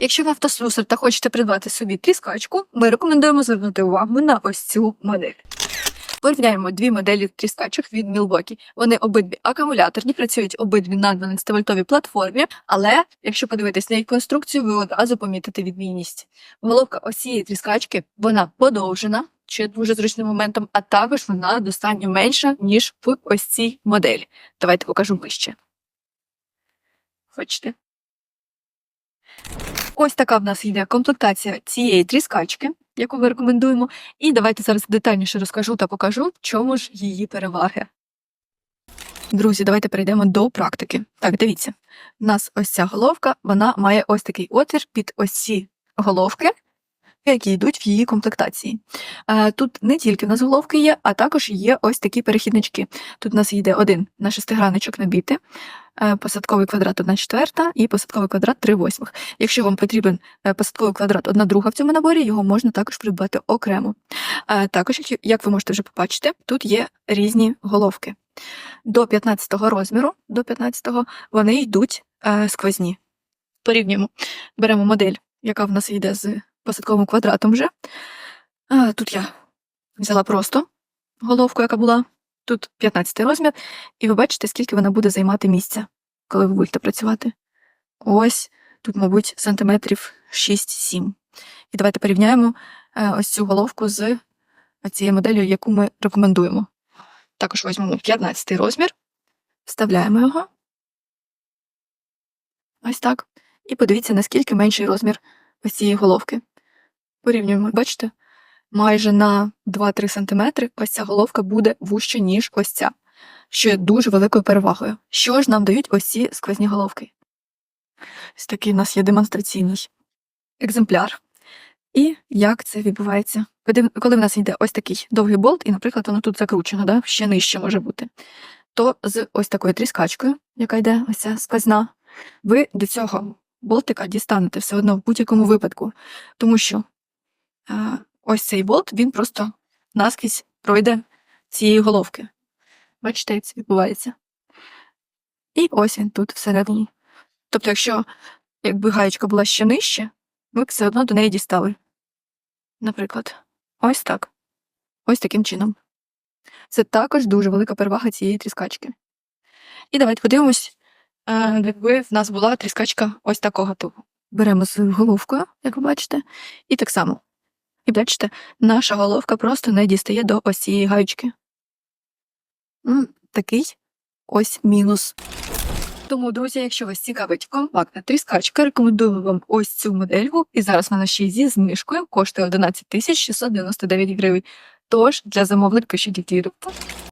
Якщо ви автослюсар та хочете придбати собі тріскачку, ми рекомендуємо звернути увагу на ось цю модель. Порівняємо дві моделі тріскачок від Milwaukee. Вони обидві акумуляторні, працюють обидві на 12-вольтовій платформі, але якщо подивитись на їх конструкцію, ви одразу помітите відмінність. Головка ось цієї тріскачки вона подовжена, є дуже зручним моментом, а також вона достатньо менша, ніж в ось цій моделі. Давайте покажу ближче. Хочете? Ось така в нас йде комплектація цієї тріскачки, яку ми рекомендуємо. І давайте зараз детальніше розкажу та покажу, в чому ж її переваги. Друзі, давайте перейдемо до практики. Так, дивіться, у нас ось ця головка, вона має ось такий отвір під ось ці головки, які йдуть в її комплектації. Е, Тут не тільки в нас головки є, а також є ось такі перехіднички. Тут у нас йде один на шестигранничок набіти, е, посадковий квадрат 1 четверта і посадковий квадрат 3 восьмих. Якщо вам потрібен е, посадковий квадрат 1 друга в цьому наборі, його можна також придбати окремо. Також, як- ви можете вже побачити, тут є різні головки. До 15 розміру, до 15 вони йдуть сквозні. Порівнюємо. Беремо модель, яка в нас йде з посадковим квадратом вже. Е, Тут я взяла просто головку, яка була. Тут 15 розмір, і ви бачите, скільки вона буде займати місця, коли ви будете працювати. Ось тут, мабуть, сантиметрів 6-7. І давайте порівняємо е, ось цю головку з цією моделлю, яку ми рекомендуємо. Також візьмемо 15 розмір, вставляємо його. Ось так. І подивіться, наскільки менший розмір ось цієї головки. Порівнюємо, бачите? Майже на 2-3 см ось ця головка буде вужча, ніж ось ця, що є дуже великою перевагою. Що ж нам дають ось ці сквозні головки? Ось такий у нас є демонстраційний екземпляр. І як це відбувається? Коли- в нас йде ось такий довгий болт, і, наприклад, воно тут закручено, да? ще нижче може бути, то з ось такою тріскачкою, яка йде ось ця сквозна, ви до цього болтика дістанете все одно в будь-якому випадку, тому що ось цей болт, він просто наскрізь пройде цієї головки. Бачите, як це відбувається? І ось він тут всередині. Тобто, якщо якби гаєчка була ще нижче, ви б все одно до неї дістали. Наприклад, ось так. Ось таким чином. Це також дуже велика перевага цієї тріскачки. І давайте подивимось, е, якби в нас була тріскачка ось такого типу. Беремо з головкою, як ви бачите, і так само. І бачите, наша головка просто не дістає до ось цієї гаючки. М, Такий ось мінус. Тому, друзі, якщо вас цікавить компактна тріскачка, рекомендую вам ось цю модельку. І зараз вона ще й зі знижкою коштує 11 тисяч 699 гривень. Тож для замовлень пишіть дірку.